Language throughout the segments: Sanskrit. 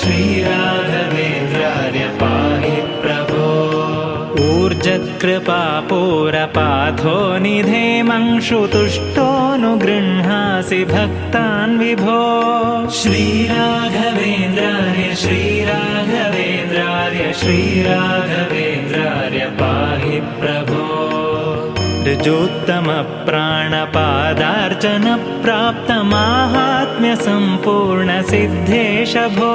श्रीराघवेन्द्राय पाहि प्रभो ऊर्जत्कृपापूरपाथो निधेमंशुतुष्टोऽनुगृह्णासि भक्तान् विभो। श्रीराघवेन्द्राय श्रीराघवेन्द्राय श्रीराघवेन्द्राय पाहि प्रभो ऋजोत्तमप्राणपादार्चनप्राप्तमाहात्म्यसम्पूर्णसिद्धेश भो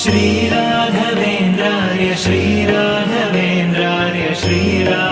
श्रीराघवेन्द्राय श्रीराघवेन्द्राय श्रीराघवेन्द्राय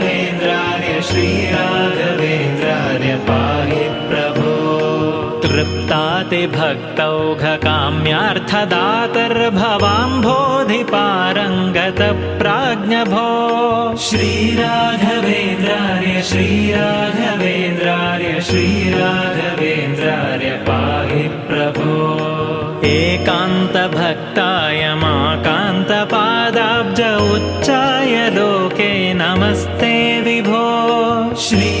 पाहि प्रभो। तृप्तातिभक्तौघकाम्यार्थदातर्भवाम्भोधिपारङ्गतप्राज्ञभो श्रीराघवेन्द्राय श्रीराघवेन्द्राय श्रीराघवेन्द्राय पाहि प्रभो। एकान्तभक्ताय माकान्तपादाब्ज उच्चाय लोके नमस्ते विभो। श्रीराघवेन्द्राय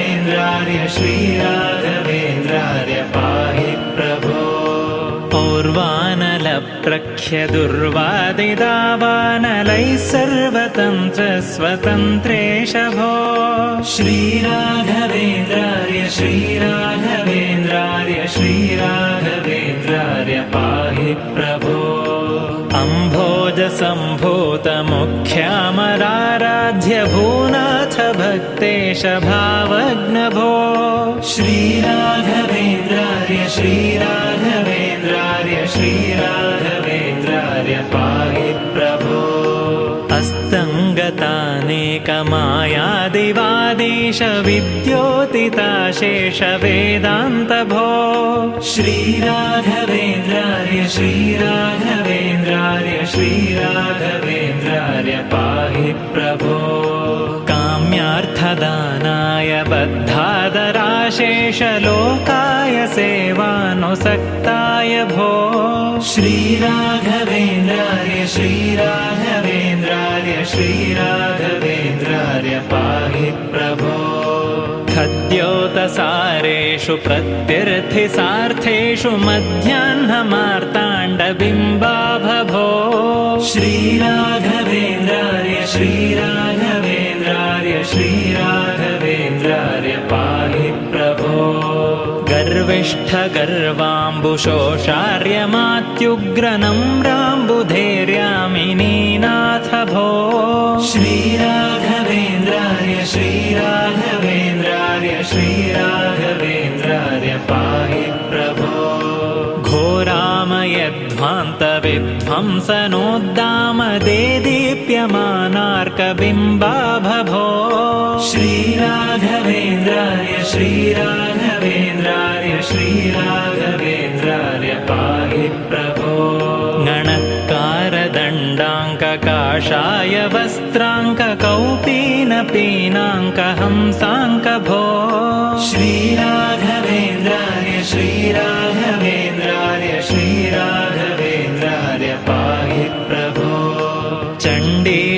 श्रीराघवेन्द्राय श्रीराघवेन्द्राय पाहि प्रभो। पौर्वानलप्रख्यदुर्वादिदावानलैः सर्वतन्त्रस्वतन्त्रेश भो श्रीराघवेन्द्राय श्रीराघवेन्द्राय श्रीराघवेन्द्राय पाहि प्रभो। अम्भोजसम्भूतमुख्यामराराध्य भूनाथ भक्तेश भावग्नभो श्रीराघवेन्द्राय श्रीराघवेन्द्राय श्रीराघवेन्द्राय पाहि प्रभो। अस्तङ्गतानेकमायादिवादीश विद्योतिताशेष वेदान्तभो श्रीराघवेन्द्राय श्रीराघवेन्द्राय श्रीराघवेन्द्राय पाहि प्रभो बद्धादराशेषलोकाय सेवानुसक्ताय भो। श्रीराघवेन्द्रार्य श्रीराघवेन्द्रार्य श्रीराघवेन्द्रार्य पाहि प्रभो। खद्योतसारेषु प्रत्यर्थिसार्थेषु मध्याह्नमार्ताण्डबिम्बाभभो। श्रीराघवेन्द्रार्य श्रीराघवेन्द्रार्य श्रीराघवेन्द्रार्य प्रभो गर्विष्ठगर्वाम्बुशोषार्यमात्युग्रनम्राम्बुधैर्यामिनीनाथ भो श्रीराघवेन्द्रार्य श्रीराघवेन्द्रार्य श्रीराघवेन्द्रार्य पाहि प्रभो घोरामयध्वान्तविध्वंसनोद्दामदेदीप्यमानार्कबिम्बाभभो श्रीराघवेन्द्रार्य श्रीराघवेन्द्रार्य श्रीराघवेन्द्रार्य पाहि प्रभो। गणत्कारदण्डाङ्ककाषाय वस्त्राङ्ककौपीनपीनाङ्कहंसाङ्कभो श्रीराघवेन्द्रार्य श्रीराघवेन्द्रार्य श्रीराघवेन्द्रार्य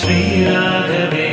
श्रीराघवेन्द्रार्य पा